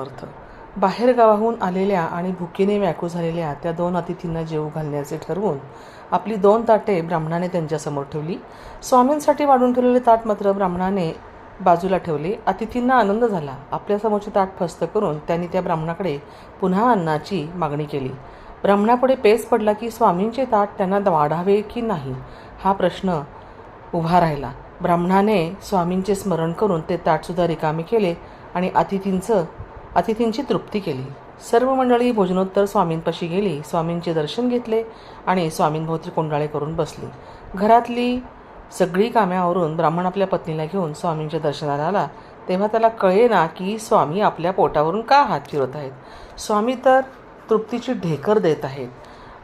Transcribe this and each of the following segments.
समर्थ. बाहेरगावाहून आलेल्या आणि भुकेने व्याकू झालेल्या त्या दोन अतिथींना जेवू घालण्याचे ठरवून आपली दोन ताटे ब्राह्मणाने त्यांच्यासमोर ठेवली. स्वामींसाठी वाढून ठेवलेले ताट मात्र ब्राह्मणाने बाजूला ठेवले. अतिथींना आनंद झाला. आपल्यासमोरचे ताट फस्त करून त्यांनी त्या ब्राह्मणाकडे पुन्हा अन्नाची मागणी केली. ब्राह्मणापुढे पेच पडला की स्वामींचे ताट त्यांना वाढावे की नाही हा प्रश्न उभा राहिला. ब्राह्मणाने स्वामींचे स्मरण करून ते ताटसुद्धा रिकामे केले आणि अतिथींचं अतिथींची तृप्ती केली. सर्व मंडळी भोजनोत्तर स्वामींपाशी गेली स्वामींचे दर्शन घेतले आणि स्वामींभोवती कोंडाळे करून बसली. घरातली सगळी कामे आवरून ब्राह्मण आपल्या पत्नीला घेऊन स्वामींच्या दर्शनाला आला. तेव्हा त्याला कळेना की स्वामी आपल्या पोटावरून का हात फिरवत आहेत? स्वामी तर तृप्तीची ढेकर देत आहेत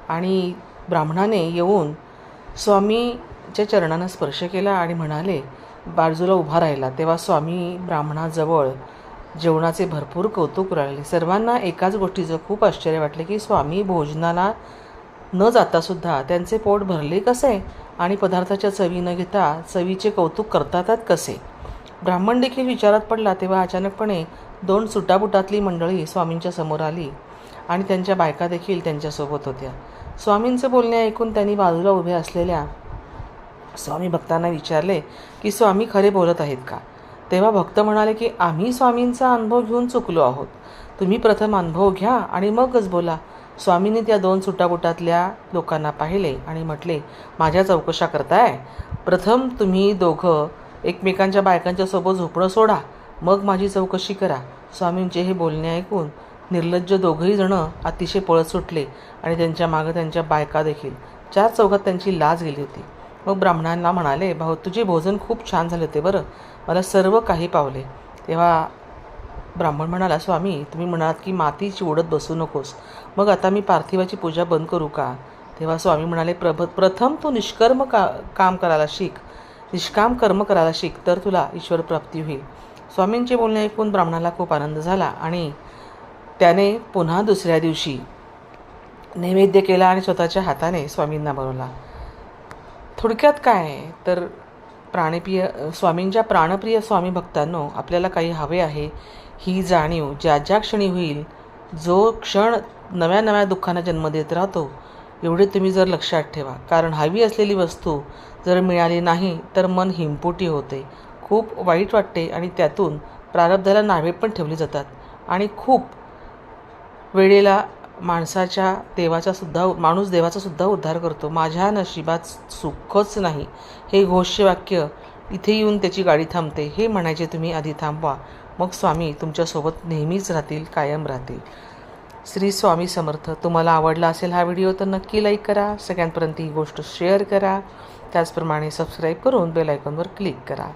आणि ब्राह्मणाने येऊन स्वामीच्या चरणानं स्पर्श केला आणि म्हणाले बाजूला उभा राहिला. तेव्हा स्वामी ब्राह्मणाजवळ जेवणाचे भरपूर कौतुक राहिले. सर्वांना एकाच गोष्टीचं खूप आश्चर्य वाटले की स्वामी भोजनाला न जातासुद्धा त्यांचे पोट भरले कसे? आणि पदार्थाच्या चवी न घेता चवीचे कौतुक करतातात कसे? ब्राह्मण देखील विचारात पडला तेव्हा अचानकपणे दोन सुटाबुटातली मंडळी स्वामींच्या समोर आली आणि त्यांच्या बायका देखील त्यांच्यासोबत होत्या. स्वामींचं बोलणे ऐकून त्यांनी बाजूला उभे असलेल्या स्वामी भक्तांना विचारले की स्वामी खरे बोलत आहेत का? तेव्हा भक्त म्हणाले की आम्ही स्वामींचा अनुभव घेऊन चुकलो आहोत. तुम्ही प्रथम अनुभव घ्या आणि मगच बोला. स्वामींनी त्या दोन सुटाबुटातल्या लोकांना पाहिले आणि म्हटले माझ्या चौकशा करताय. प्रथम तुम्ही दोघं एकमेकांच्या बायकांच्या सोबत झोपणं सोडा. मग माझी चौकशी करा. स्वामींचे हे बोलणे ऐकून निर्लज्ज दोघंही जणं अतिशय पळत सुटले आणि त्यांच्या मागं त्यांच्या बायका देखील. चार चौघात त्यांची लाज गेली होती. मग ब्राह्मणांना म्हणाले भाऊ तुझे भोजन खूप छान झाले होते बरं. मला सर्व काही पावले. तेव्हा ब्राह्मण म्हणाला स्वामी तुम्ही म्हणालात की माती चिवडत बसू नकोस. मग आता मी पार्थिवाची पूजा बंद करू का? तेव्हा स्वामी म्हणाले प्रभ प्रथम तू निष्कर्म का काम करायला शिक. निष्काम कर्म करायला शिक तर तुला ईश्वर प्राप्ती होईल. स्वामींचे बोलणे ऐकून ब्राह्मणाला खूप आनंद झाला आणि त्याने पुन्हा दुसऱ्या दिवशी नैवेद्य केला आणि स्वतःच्या हाताने स्वामींना बनवला. थोडक्यात काय आहे? तर प्राणप्रिय स्वामींच्या प्राणप्रिय स्वामी भक्तांनो आपल्याला काही हवे आहे. ही जाणीव ज्या ज्या क्षणी होईल जो क्षण नव्या नव्या दुःखांना जन्म देत राहतो एवढे तुम्ही जर लक्षात ठेवा. कारण हवी असलेली वस्तू जर मिळाली नाही तर मन हिमपोटी होते. खूप वाईट वाटते आणि त्यातून प्रारब्धाला नावे पण ठेवली जातात. आणि खूप वेळेला माणसाच्या देवाचा सुद्धा माणूस देवाचा सुद्धा उद्धार करतो. माझ्या नशिबात सुखच नाही. हे घोषवाक्य इथे येऊन त्याची गाडी थांबते. हे म्हणायचे तुम्ही आधी थांबवा. मग स्वामी तुमच्यासोबत नेहमीच राहतील कायम राहतील. श्री स्वामी समर्थ तुम्हाला आवडला असेल हा व्हिडिओ तर नक्की लाईक करा. सगळ्यांपर्यंत ही गोष्ट शेअर करा. त्याचप्रमाणे सबस्क्राईब करून बेल आयकॉनवर क्लिक करा.